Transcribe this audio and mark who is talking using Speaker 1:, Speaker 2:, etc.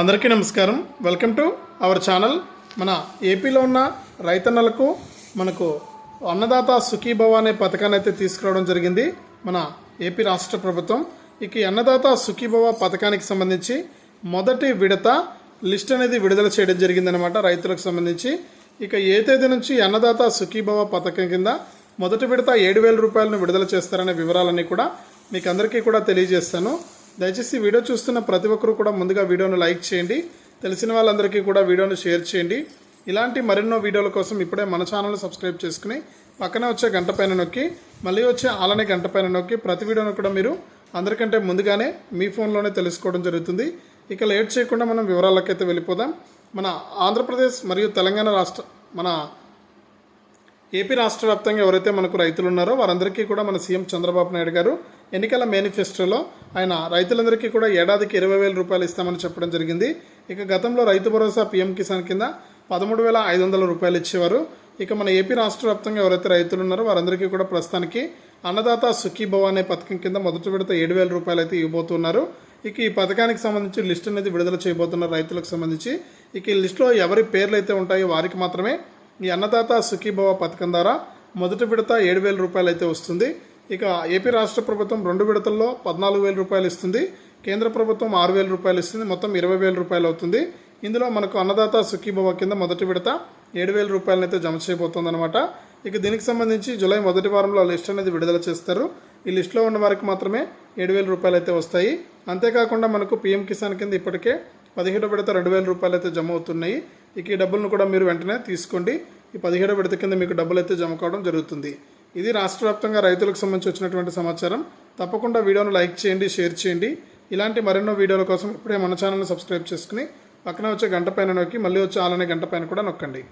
Speaker 1: అందరికీ నమస్కారం. Welcome to our channel మన ఏపీలో ఉన్న రైతన్నలకు మనకు అన్నదాత సుఖీభవ అనే పథకాన్ని అయితే తీసుకురావడం జరిగింది మన ఏపీ రాష్ట్ర ప్రభుత్వం. ఇక అన్నదాత సుఖీభవ పథకానికి సంబంధించి మొదటి విడత లిస్ట్ అనేది విడుదల చేయడం జరిగిందనమాట రైతులకు సంబంధించి. ఇక ఏ తేదీ నుంచి అన్నదాత సుఖీభవ పథకం కింద మొదటి విడత ఏడు వేల రూపాయలను విడుదల చేస్తారనే వివరాలన్నీ కూడా మీకు అందరికీ కూడా తెలియజేస్తాను. దయచేసి వీడియో చూస్తున్న ప్రతి ఒక్కరు కూడా ముందుగా వీడియోను లైక్ చేయండి. తెలిసిన వాళ్ళందరికీ కూడా వీడియోను షేర్ చేయండి. ఇలాంటి మరెన్నో వీడియోల కోసం ఇప్పుడే మన ఛానల్ సబ్స్క్రైబ్ చేసుకుని పక్కనే వచ్చే గంట పైన నొక్కి మళ్ళీ వచ్చే అలానే గంట పైన నొక్కి ప్రతి వీడియోను కూడా మీరు అందరికంటే ముందుగానే మీ ఫోన్లోనే తెలుసుకోవడం జరుగుతుంది. ఇక లేట్ చేయకుండా మనం వివరాలకైతే వెళ్ళిపోదాం. మన ఆంధ్రప్రదేశ్ మరియు తెలంగాణ రాష్ట్ర మన ఏపీ రాష్ట్ర వ్యాప్తంగా ఎవరైతే మనకు రైతులు ఉన్నారో వారందరికీ కూడా మన సీఎం చంద్రబాబు నాయుడు గారు ఎన్నికల మేనిఫెస్టోలో ఆయన రైతులందరికీ కూడా ఏడాదికి ఇరవై వేల రూపాయలు ఇస్తామని చెప్పడం జరిగింది. ఇక గతంలో రైతు భరోసా పీఎం కిసాన్ కింద పదమూడు వేల ఐదు వందల రూపాయలు ఇచ్చేవారు. ఇక మన ఏపీ రాష్ట్ర వ్యాప్తంగా ఎవరైతే రైతులు ఉన్నారో వారందరికీ కూడా ప్రస్తుతానికి అన్నదాత సుఖీభవ అనే పథకం కింద మొదటి విడత ఏడు వేల రూపాయలు అయితే ఇవ్వబోతున్నారు. ఇక ఈ పథకానికి సంబంధించి లిస్ట్ అనేది విడుదల చేయబోతున్నారు రైతులకు సంబంధించి ఇక ఈ లిస్టులో ఎవరి పేర్లు అయితే ఉంటాయో వారికి మాత్రమే ఈ అన్నదాత సుఖీభవ పథకం ద్వారా మొదటి విడత ఏడు వేల రూపాయలు అయితే వస్తుంది. ఇక ఏపీ రాష్ట్ర ప్రభుత్వం రెండు విడతల్లో పద్నాలుగు వేల రూపాయలు ఇస్తుంది. కేంద్ర ప్రభుత్వం ఆరు వేల రూపాయలు ఇస్తుంది. మొత్తం ఇరవై వేల రూపాయలు అవుతుంది. ఇందులో మనకు అన్నదాత సుఖీభవ కింద మొదటి విడత ఏడు వేల రూపాయలను అయితే జమ చేయబోతుంది అనమాట ఇక దీనికి సంబంధించి జూలై మొదటి వారంలో లిస్ట్ అనేది విడుదల చేస్తారు. ఈ లిస్టులో ఉన్న వారికి మాత్రమే ఏడు వేల రూపాయలు అయితే వస్తాయి. అంతేకాకుండా మనకు పీఎం కిసాన్ కింద ఇప్పటికే పదిహేడు విడత రెండు వేల రూపాయలు అయితే జమ అవుతున్నాయి. ఇక ఈ డబ్బులను కూడా మీరు వెంటనే తీసుకోండి. ఈ పదిహేడు విడత కింద మీకు డబ్బులు అయితే జమ కావడం జరుగుతుంది. ఇది రాష్ట్ర వ్యాప్తంగా రైతులకు సంబంధించి వచ్చినటువంటి సమాచారం. తప్పకుండా వీడియోను లైక్ చేయండి షేర్ చేయండి. ఇలాంటి మరెన్నో వీడియోల కోసం ఇప్పుడే మన ఛానల్ని సబ్స్క్రైబ్ చేసుకుని పక్కన వచ్చే గంట పైన నొక్కి మళ్ళీ వచ్చే ఆలనే గంట పైన కూడా నొక్కండి.